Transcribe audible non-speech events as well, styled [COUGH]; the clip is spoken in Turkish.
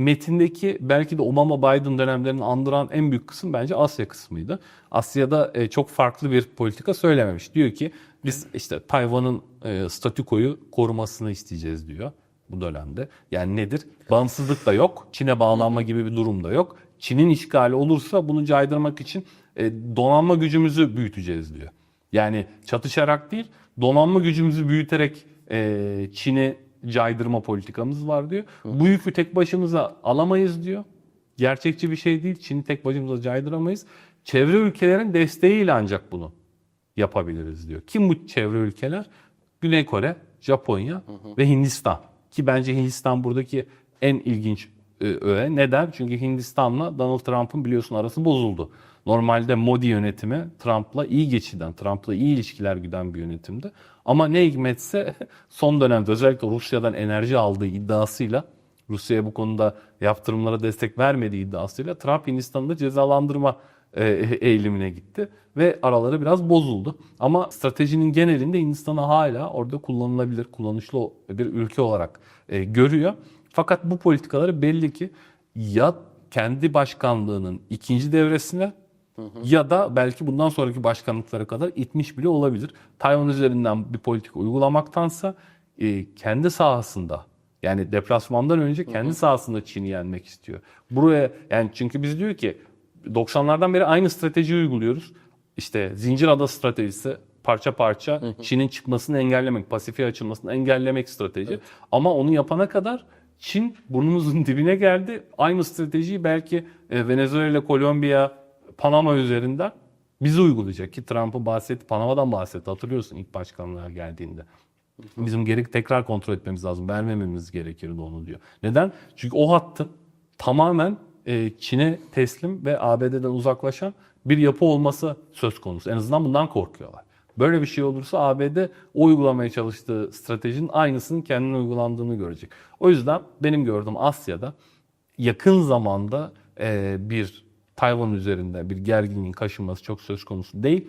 metindeki belki de Obama-Biden dönemlerini andıran en büyük kısım bence Asya kısmıydı. Asya'da e, çok farklı bir politika söylememiş. Diyor ki biz işte Tayvan'ın e, statükoyu korumasını isteyeceğiz diyor bu dönemde. Yani nedir? Bağımsızlık da yok. Çin'e bağlanma gibi bir durum da yok. Çin'in işgali olursa bunu caydırmak için e, donanma gücümüzü büyüteceğiz diyor. Yani çatışarak değil, donanma gücümüzü büyüterek e, Çin'i caydırma politikamız var diyor. Bu yükü tek başımıza alamayız diyor. Gerçekçi bir şey değil. Çin'i tek başımıza caydıramayız. Çevre ülkelerin desteğiyle ancak bunu yapabiliriz diyor. Kim bu çevre ülkeler? Güney Kore, Japonya ve Hindistan. Ki bence Hindistan buradaki en ilginç öğe. Neden? Çünkü Hindistan'la Donald Trump'ın biliyorsun arası bozuldu. Normalde Modi yönetimi Trump'la iyi geçiden, Trump'la iyi ilişkiler güden bir yönetimdi. Ama ne hikmetse [LAUGHS] son dönemde özellikle Rusya'dan enerji aldığı iddiasıyla Rusya'ya bu konuda yaptırımlara destek vermediği iddiasıyla Trump Hindistan'da cezalandırma e, [LAUGHS] eğilimine gitti ve araları biraz bozuldu. Ama stratejinin genelinde Hindistan'ı hala orada kullanılabilir, kullanışlı bir ülke olarak e, görüyor. Fakat bu politikaları belli ki ya kendi başkanlığının ikinci devresine ya da belki bundan sonraki başkanlıklara kadar itmiş bile olabilir. Tayvan üzerinden bir politika uygulamaktansa e, kendi sahasında yani deplasmandan önce kendi sahasında Çin'i yenmek istiyor. Buraya yani çünkü biz diyor ki 90'lardan beri aynı stratejiyi uyguluyoruz. İşte zincir ada stratejisi parça parça Çin'in çıkmasını engellemek, Pasifik'e açılmasını engellemek strateji. Ama onu yapana kadar Çin burnumuzun [LAUGHS] dibine geldi. Aynı stratejiyi belki e, Venezuela, Kolombiya, Panama üzerinden bizi uygulayacak ki Trump'ı bahsetti, Panama'dan bahsetti. Hatırlıyorsun ilk başkanlığa geldiğinde. Bizim geri tekrar kontrol etmemiz lazım. Vermememiz gerekirdi onu diyor. Neden? Çünkü o hattı tamamen e, Çin'e teslim ve ABD'den uzaklaşan bir yapı olması söz konusu. En azından bundan korkuyorlar. Böyle bir şey olursa ABD o uygulamaya çalıştığı stratejinin aynısının kendine uygulandığını görecek. O yüzden benim gördüğüm Asya'da yakın zamanda bir Tayvan üzerinde bir gerginliğin kaşınması çok söz konusu değil.